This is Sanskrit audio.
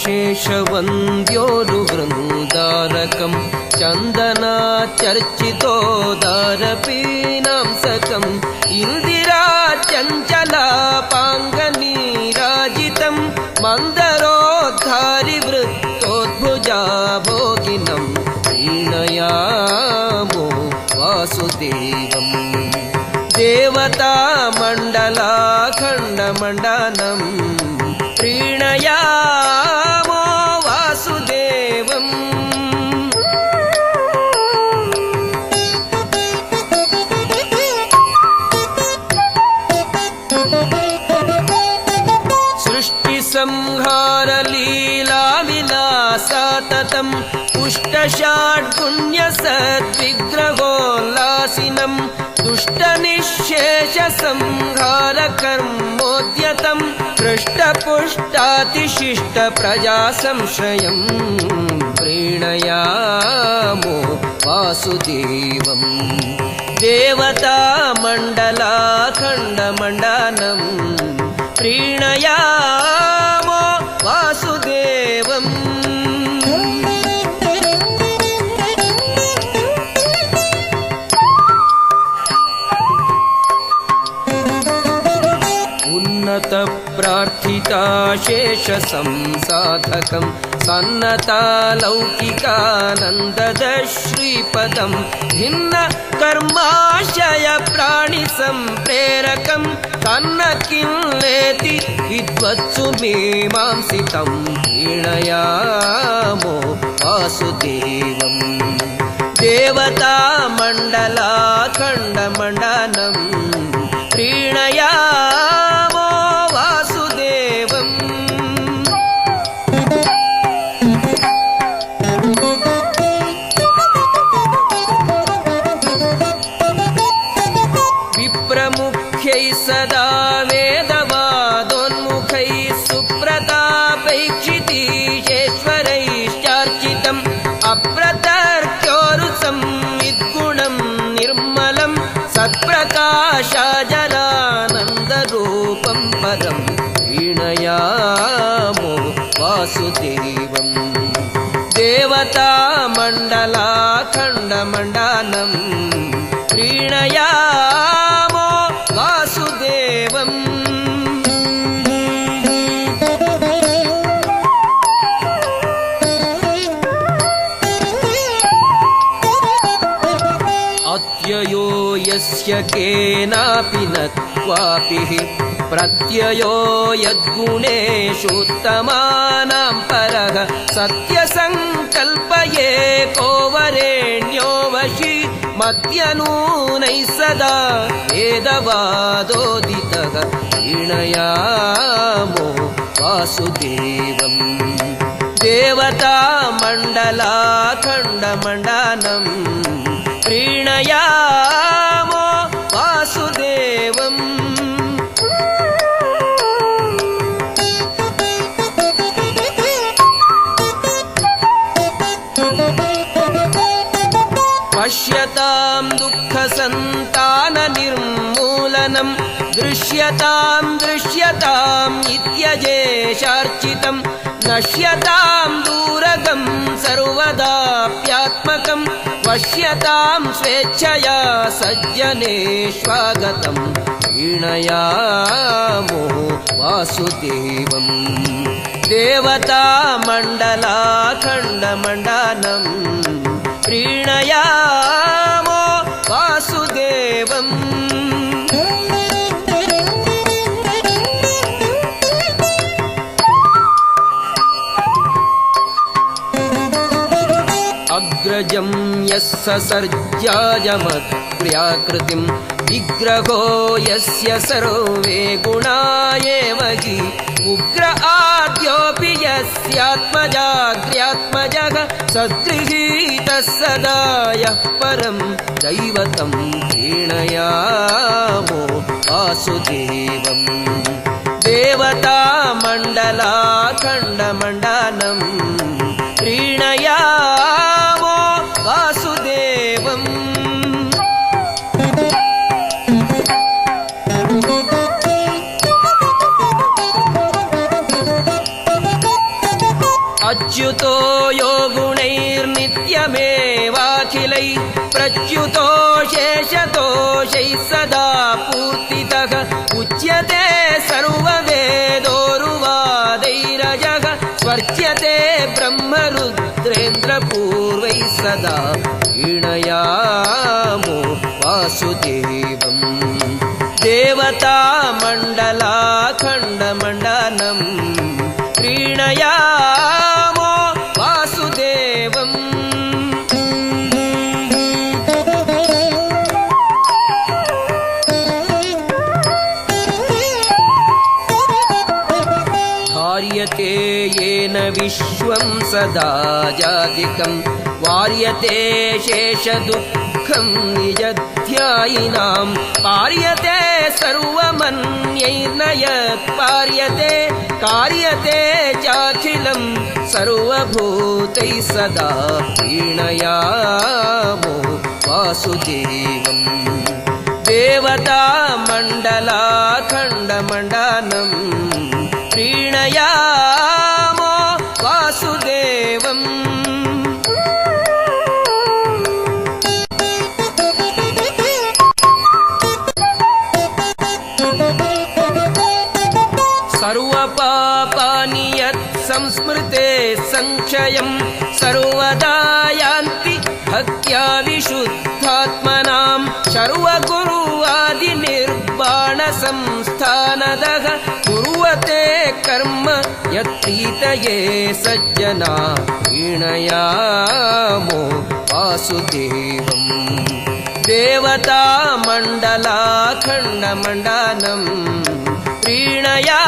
शेषवन्द्योरुवृन्दारकम् चन्दनाचर्चितोदारपीनांसकम् इन्दिरा चञ्चलापाङ्गनीराजितम् मन्दरोद्धारिवृत्तोद्भुजा भोगिनम् वीणयामो वासुदेवम् देवतामण्डलाखण्डमण्डनम् सृष्टिसंहारलीलाविलासाततम् पुष्टषाड्पुण्यसद्विग्रहोल्लासिनम् दुष्टनिःशेषसंहारकर्मोद्यतम् पृष्टपुष्टातिशिष्टप्रजासंश्रयम् प्रीणयामो वासुदेवम् देवतामण्डलाखण्डमण्डनम् प्रीणयामो शेषसंसाधकम् सन्नतालौकिकानन्ददश्रीपदम् भिन्न कर्माशय प्राणिसम्प्रेरकम् तन्न किल्लेति विद्वत्सु मीमांसितम् वीणयामो वासुदेवम् सत्प्रकाशाजरानन्दरूपम् पदम् वीणयामो वासुदेवम् देवतामण्डलाखण्डमण्डनम् प्रीणयामो यस्य केनापि न क्वापि प्रत्ययो यद्गुणेषुत्तमानां परः सत्यसङ्कल्पये को वरेण्यो वशी मद्यनूनैः सदा वेदवादोदितः वीणयामो वासुदेवम् देवतामण्डलाखण्डमण्डनम् पश्यतां दुःखसन्ताननिर्मूलनम् दृश्यतां दृश्यताम् इत्यजेशार्चितम् नश्यतां दूरगम् सर्वदाप्यात्मकम् पश्यतां स्वेच्छया सज्जनेष्वागतम् वीणयामो वासुदेवम्। देवतामण्डलाखण्डमण्डनम् अग्रजं यः ससर्जायमत्क्रियाकृतिम् विग्रहो यस्य सर्वे गुणा एव हि। उग्र आद्योऽपि यस्यात्मजाग्र्यात्मजः सद्गृहीतः सदा यः परम् दैवतम् प्रीणयामो वासुदेवम् अच्युतो यो गुणैर्नित्यमेवाखिलैः प्रच्युतो शेषदोषैः सदा पूर्तितः उच्यते सर्ववेदोरुवादैरजः स्वर्च्यते ब्रह्मरुद्रेन्द्रपूर्वैः सदा वीणयामो वासुदेवम् देवतामण्डलाखण्डमण्डनम् प्रीणयामो वासुदेवम्। धार्यते येन विश्वं सदा जातिकम्। वार्यते शेषदुःखं निजध्यायिनाम् पार्यते सर्वमन्यैर्न यत् पार्यते कार्यते चाखिलम् सर्वभूतैः सदा प्रीणयामो वासुदेवम्। देवतामण्डलाखण्डमण्डनम् यत् संस्मृते सङ्क्षयम् सर्वदा यान्ति भक्त्या विशुद्धात्मनाम् सर्वगुरुवादिनिर्वाणसंस्थानदः कुर्वते कर्म यत्प्रीतये सज्जना वीणयामो वासुदेवम् देवतामण्डलाखण्डमण्डनम् प्रीणया